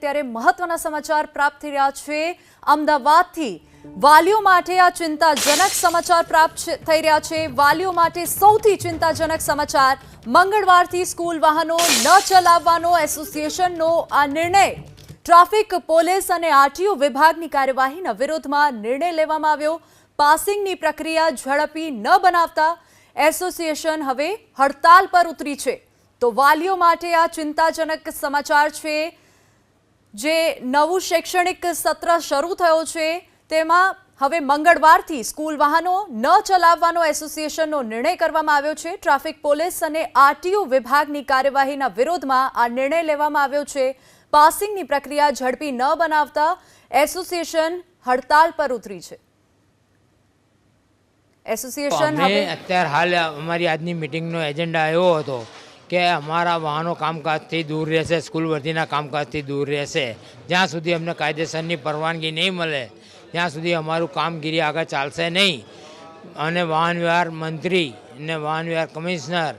અત્યારે મહત્વના સમાચાર પ્રાપ્ત થઈ રહ્યા છે. અમદાવાદથી વાલીઓ માટે આ ચિંતાજનક સમાચાર પ્રાપ્ત થઈ રહ્યા છે. વાલીઓ માટે સૌથી ચિંતાજનક સમાચાર, મંગળવારથી સ્કૂલ વાહનો ન ચલાવવાનો એસોસિએશનનો આ નિર્ણય. ટ્રાફિક, પોલીસ અને આરટીઓ વિભાગની કાર્યવાહીના વિરોધમાં નિર્ણય લેવામાં આવ્યો. પાસિંગની પ્રક્રિયા ઝડપી ન બનાવતા એસોસિએશન હવે હડતાલ પર ઉતરી છે. તો વાલીઓ માટે આ ચિંતાજનક સમાચાર છે. જે નવું શૈક્ષણિક સત્ર શરૂ થયો છે તેમાં હવે મંગળવારથી સ્કૂલ વાહનો ન ચલાવવાનો એસોસિએશનનો નિર્ણય કરવામાં આવ્યો છે. ટ્રાફિક પોલીસ અને આરટીઓ વિભાગની કાર્યવાહીના વિરોધમાં આ નિર્ણય લેવામાં આવ્યો છે. પાસિંગની પ્રક્રિયા ઝડપી ન બનાવતા એસોસિએશન હડતાલ પર ઉતરી છે. એસોસિએશન હવે અત્યારે હાલ અમારી આજની મિટિંગનો એજન્ડા એવો હતો. કે અમારા વાહનો કામકાજથી દૂર રહેશે, સ્કૂલ વર્ધીના કામકાજથી દૂર રહેશે. જ્યાં સુધી અમને કાયદેસરની પરવાનગી નહીં મળે, ત્યાં સુધી અમારું કામગીરી આગળ ચાલશે નહીં. અને વાહન વ્યવહાર મંત્રી અને વાહન વ્યવહાર કમિશનર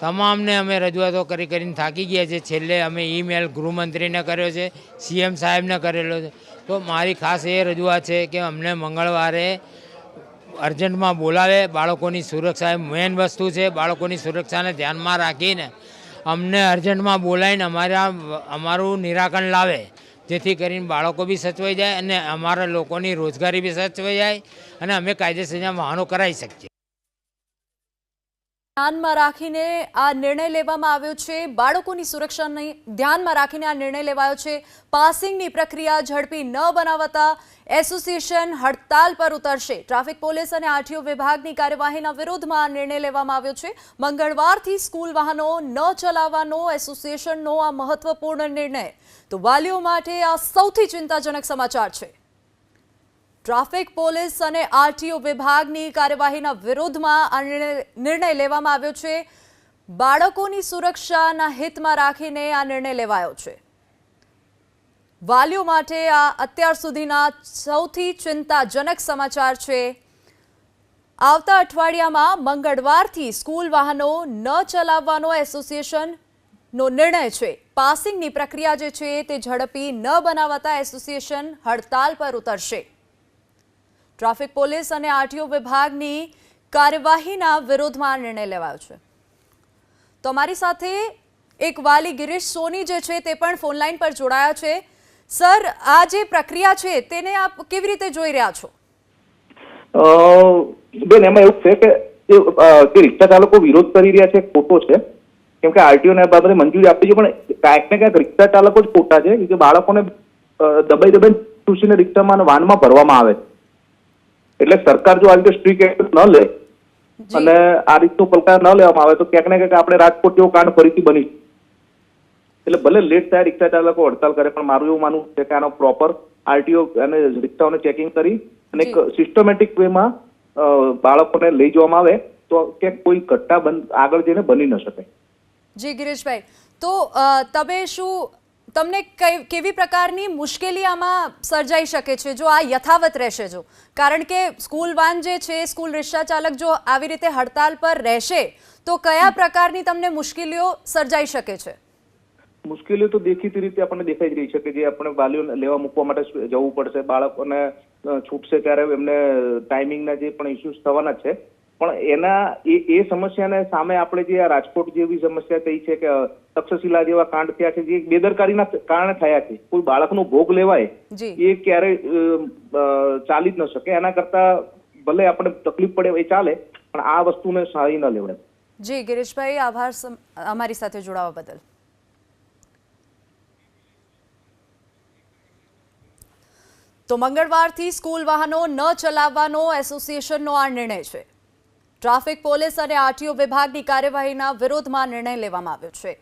તમામને અમે રજૂઆતો કરી કરીને થાકી ગયા છે. છેલ્લે અમે ઈમેલ ગૃહમંત્રીને કર્યો છે, સીએમ સાહેબને કરેલો છે. તો મારી ખાસ એ રજૂઆત છે કે અમને મંગળવારે અર્જન્ટમાં બોલાવે, બાળકોની સુરક્ષા એ મેઇન વસ્તુ છે. બાળકોની સુરક્ષાને ધ્યાનમાં રાખીને અમને અર્જન્ટમાં બોલાવીને અમારા, અમારું નિરાકરણ લાવે. જેથી કરીને બાળકો બી સચવાઈ જાય અને અમારા લોકોની રોજગારી બી સચવાઈ જાય અને અમે કાયદેસરના વાહનો કરાવી શકીએ. ધ્યાનમાં રાખીને આ નિર્ણય લેવામાં આવ્યો છે. બાળકોની સુરક્ષાને ધ્યાનમાં રાખીને આ નિર્ણય લેવાયો છે. પાસિંગની પ્રક્રિયા ઝડપી ન બનાવતા એસોસિએશન હડતાલ પર ઉતરશે. ટ્રાફિક પોલીસ અને આરટીઓ વિભાગની કાર્યવાહીના વિરોધમાં આ નિર્ણય લેવામાં આવ્યો છે. મંગળવારથી સ્કૂલ વાહનો ન ચલાવવાનો એસોસિએશનનો આ મહત્વપૂર્ણ નિર્ણય. તો વાલીઓ માટે આ સૌથી ચિંતાજનક સમાચાર છે. ટ્રાફિક પોલીસ અને આરટીઓ વિભાગની કાર્યવાહીના વિરોધમાં નિર્ણય લેવામાં આવ્યો છે. બાળકોની સુરક્ષાના હિતમાં રાખીને આ નિર્ણય લેવાયો છે. વાલીઓ માટે આ અત્યાર સુધીના સૌથી ચિંતાજનક સમાચાર છે. આવતા અઠવાડિયામાં મંગળવારથી સ્કૂલ વાહનો ન ચલાવવાનો એસોસિએશનનો નિર્ણય છે. પાસિંગની પ્રક્રિયા જે છે તે ઝડપી ન બનાવતા એસોસિએશન હડતાલ પર ઉતરશે. ટ્રાફિક પોલીસ અને આરટીઓ વિભાગની કાર્યવાહીના વિરોધમાં નિર્ણય લેવાયો છે. તો અમારી સાથે એક વાલી ગિરીશ સોની જે છે તે પણ ફોનલાઈન પર જોડાયા છે. સર, આ જે પ્રક્રિયા છે તેને આપ કેવી રીતે જોઈ રહ્યા છો? બેન, એમાં એવું છે કે જે રિક્ષા ચાલકો વિરોધ કરી રહ્યા છે, ખોટો છે. કેમ કે આરટીઓ ને બાબતે મંજૂરી આપી છે, પણ ક્યાંક ને ક્યાંક રિક્ષા ચાલકો જ ખોટા છે. કે બાળકોને દબાઈ દબાઈ ચૂસીને રિક્ષામાં વાનમાં ભરવામાં આવે છે. એટલે સરકાર જો આ રીતે સ્ટ્રીક એક્શન ન લે અને આ રીતનું પલકાર ન લેવામાં આવે તો ક્યાંક ને ક્યાંક આપણે રાજકોટ જેવો કાંડ ફરીથી બની એટલે ભલે લેટ થાય રિક્ષા ચાલકો હડતાલ કરે પણ મારું એવું માનવું છે કે આનો પ્રોપર આરટીઓ અને રિક્ષાઓને ચેકિંગ કરી અને એક. સિસ્ટમેટિક વેમાં બાળકોને લઈ જવામાં આવે તો ક્યાંક કોઈ ઘટના બંધ આગળ જઈને બની ન શકે જી ગિરીશભાઈ. તો તમે શું તમને કેવી પ્રકારની મુશ્કેલી આમાં સર્જાઈ શકે છે? જો આ યથાવત રહેશે જો. કારણ કે સ્કૂલ વાન જે છે, સ્કૂલ રિક્ષા ચાલક જો આવી રીતે હડતાલ પર રહેશે, તો કયા પ્રકારની તમને મુશ્કેલીઓ સર્જાઈ શકે છે? મુશ્કેલીઓ તો દેખીતી રીતે આપણને દેખાઈ જ રહી છે કે જે આપણે વાલીઓ લેવા મૂકવા માટે જવું પડશે. બાળકોને છૂટશે ત્યારે એમને ટાઈમિંગના જે પણ ઇસ્યુઝ થવાના છે પણ એના એ એ સમસ્યાને સામે આપણે જે આ રાજકોટ જેવી સમસ્યા થઈ છે કે તક્ષશિલા જેવા કાંડ થયા છે જે બેદરકારીના કારણે થયા છે કોઈ બાળકનો ભોગ લેવાય એ અ, ચાલી જ ન શકે. એના કરતા ભલે આપણે તકલીફ પડે એ ચાલે પણ આ વસ્તુને સારી ન લેવડે જી ગિરીશભાઈ આભાર અમારી સાથે જોડાવા બદલ. તો મંગળવારથી સ્કૂલ વાહનો ન ચલાવવાનો એસોસિએશનનો આ નિર્ણય છે. ટ્રાફિક પોલીસ અને આરટીઓ વિભાગની કાર્યવાહીના વિરોધમાં નિર્ણય લેવામાં આવ્યો છે.